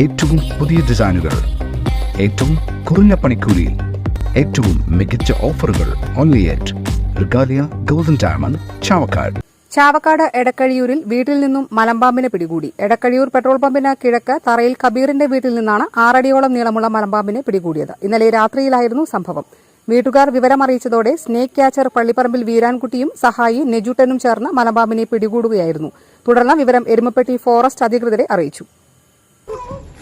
ഏറ്റവും പുതിയ ഡിസൈനുകൾ ഏറ്റവും കുറഞ്ഞ പണിക്കൂലിയിൽ ഏറ്റവും മികച്ച ഓഫറുകൾ only at Regalia golden diamond Chavakkad. Chavakkad എടക്കഴിയൂരിൽ വീട്ടിൽ നിന്നും മലമ്പാമ്പിനെ പിടികൂടി. എടക്കഴിയൂർ പെട്രോൾ പമ്പിന് കിഴക്ക് തറയിൽ കബീറിന്റെ വീട്ടിൽ നിന്നാണ് ആറടിയോളം നീളമുള്ള മലമ്പാമ്പിനെ പിടികൂടിയത്. ഇന്നലെ രാത്രിയിലായിരുന്നു സംഭവം. വീട്ടുകാർ വിവരമറിയിച്ചതോടെ സ്നേക് ക്യാച്ചർ പള്ളിപ്പറമ്പിൽ വീരാൻകുട്ടിയും സഹായി നെജുട്ടനും ചേർന്ന് മലമ്പാമ്പിനെ പിടികൂടുകയായിരുന്നു. തുടർന്ന് വിവരം എരുമപ്പെട്ടി ഫോറസ്റ്റ് അധികൃതരെ അറിയിച്ചു.